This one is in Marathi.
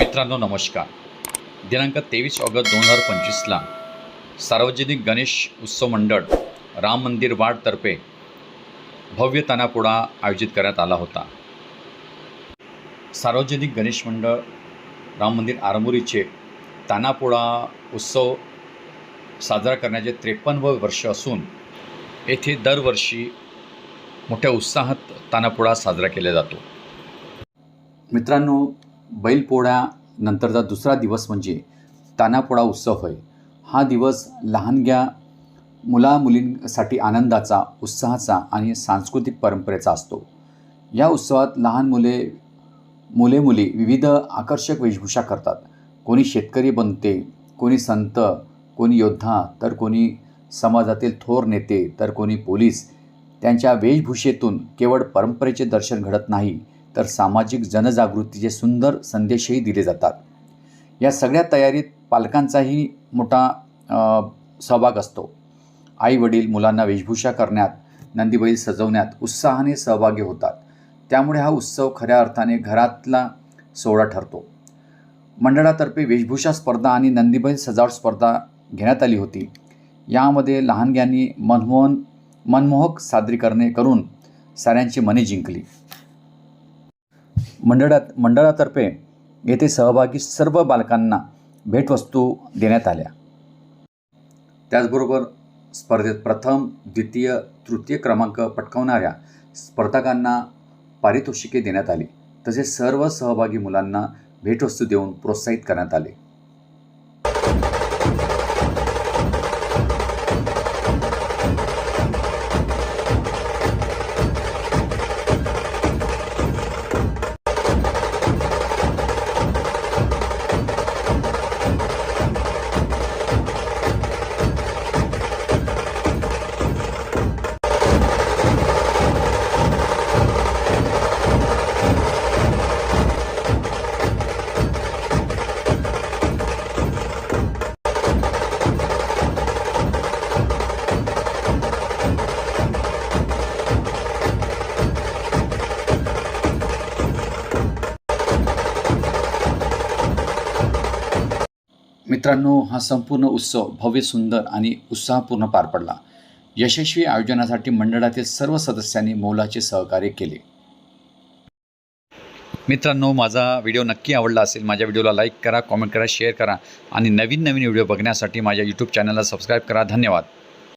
मित्रांनो नमस्कार. दिनांक तेवीस ऑगस्ट दोन हजार पंचवीसला सार्वजनिक गणेश उत्सव मंडळ राम मंदिर वाडतर्फे भव्य तानापुडा आयोजित करण्यात आला होता. सार्वजनिक गणेश मंडळ राम मंदिर आरमोरीचे तानापुडा उत्सव साजरा करण्याचे त्रेपन्नवं वर्ष असून येथे दरवर्षी मोठ्या उत्साहात तानापुडा साजरा केला जातो. मित्रांनो बैलपोळ्यानंतरचा दुसरा दिवस म्हणजे तानापोळा उत्सव होय. हा दिवस लहानग्या मुलामुलींसाठी आनंदाचा उत्साहाचा आणि सांस्कृतिक परंपरेचा असतो. या उत्सवात लहान मुले मुले मुली विविध आकर्षक वेशभूषा करतात. कोणी शेतकरी बनते कोणी संत कोणी योद्धा तर कोणी समाजातील थोर नेते तर कोणी पोलीस. त्यांच्या वेशभूषेतून केवळ परंपरेचे दर्शन घडत नाही तर सामाजिक जनजागृतीचे सुंदर संदेशही दिले जातात. या सगळ्या तयारीत पालकांचाही मोठा सहभाग असतो. आई वडील मुलांना वेशभूषा करण्यात नंदीबैल सजवण्यात उत्साहाने सहभागी होतात. त्यामुळे हा उत्सव खऱ्या अर्थाने घरातला सोहळा ठरतो. मंडळातर्फे वेशभूषा स्पर्धा आणि नंदीबैल सजावट स्पर्धा घेण्यात आली होती. यामध्ये लहानग्यांनी मनमोहन मनमोहक सादरीकरणे करून साऱ्यांची मने जिंकली. मंडळात मंडळातर्फे येथे सहभागी सर्व बालकांना भेटवस्तू देण्यात आल्या. त्याचबरोबर स्पर्धेत प्रथम द्वितीय तृतीय क्रमांक पटकावणाऱ्या स्पर्धकांना पारितोषिके देण्यात आली. तसेच सर्व सहभागी मुलांना भेटवस्तू देऊन प्रोत्साहित करण्यात आले. मित्रांनो हा संपूर्ण उत्सव भव्य सुंदर आणि उत्साहपूर्ण पार पडला. यशस्वी आयोजनासाठी मंडळातील सर्व सदस्यांनी मोलाचे सहकार्य केले. मित्रांनो माझा व्हिडिओ नक्की आवडला असेल माझ्या व्हिडिओला लाईक करा कॉमेंट करा शेअर करा आणि नवीन नवीन व्हिडिओ बघण्यासाठी माझ्या यूट्यूब चॅनलला सबस्क्राईब करा. धन्यवाद.